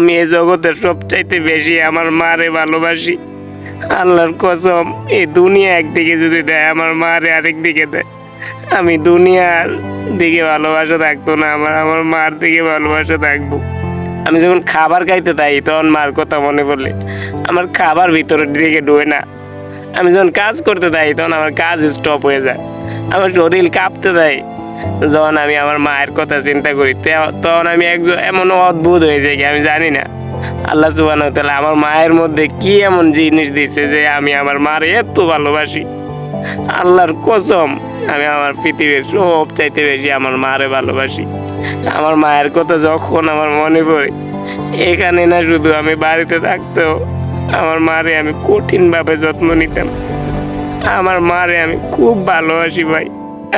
আমি এই জগতের সবচাইতে বেশি আমার মারে ভালোবাসি। আল্লাহর কসম, এই দুনিয়া একদিকে যদি দেয়, আমার মারে আরেক দিকে দেয়। আমি দুনিয়ার দিকে ভালোবাসা থাকতো না, আমার আমার মার দিকে ভালোবাসা থাকব। আমি যখন খাবার খাইতে তাই তখন মার কথা মনে পড়লে। আমার খাবার ভিতরের দিকে ডুবে না। আমি যখন কাজ করতে যাই, তখন আমার কাজ স্টপ হয়ে যায়। আমার শরীর কাঁপতে দেয়। যখন আমি আমার মায়ের কথা চিন্তা করি তখন আমি একজন এমন অদ্ভুত হয়ে যাই আমি জানি না। আল্লাহ সুবাহ তাহলে আমার মায়ের মধ্যে কি এমন জিনিস দিচ্ছে যে আমি আমার মার এত ভালোবাসি। আল্লাহর কসম, আমি আমার পৃথিবীর সব চাইতে বেশি আমার মারে ভালোবাসি। আমার মায়ের কথা যখন আমার মনে পড়ে, এখানে না শুধু আমি বাড়িতে থাকতেও আমার মারে আমি কঠিনভাবে যত্ন নিতাম। আমার মারে আমি খুব ভালোবাসি ভাই।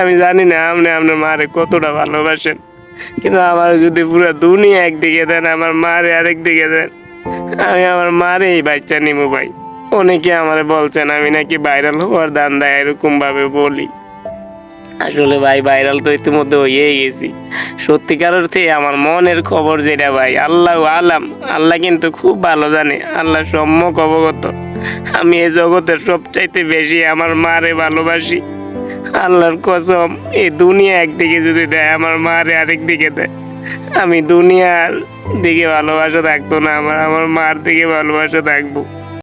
আমি জানি না, আপনি আপনার মারে কতটা ভালোবাসেন। কিন্তু আমার যদি পুরো দুনিয়া একদিকে দেন, আমার মারে আরেক দিকে দেন, আমি আমার মারে এই বাচ্চা নিবো ভাই। অনেকে আমার বলছেন, আমি নাকি ভাইরাল হওয়ার দান দেয় এরকম ভাবে বলি। আসলে ভাই ভাইরাল তো ইতিমধ্যে হয়েই গেছি। সত্যিকার অর্থে আমার মনের খবর যেটা ভাই, আল্লাহ আলাম। আল্লাহ কিন্তু খুব ভালো জানে, আল্লাহ সম্যক অবগত। আমি এই জগতের সবচাইতে বেশি আমার মারে ভালোবাসি। আল্লাহর কসম, এই দুনিয়া একদিকে যদি দেয়, আমার মারে আরেক দিকে দেয়। আমি দুনিয়ার দিকে ভালোবাসা থাকতো না, আমার আমার মার দিকে ভালোবাসা থাকব।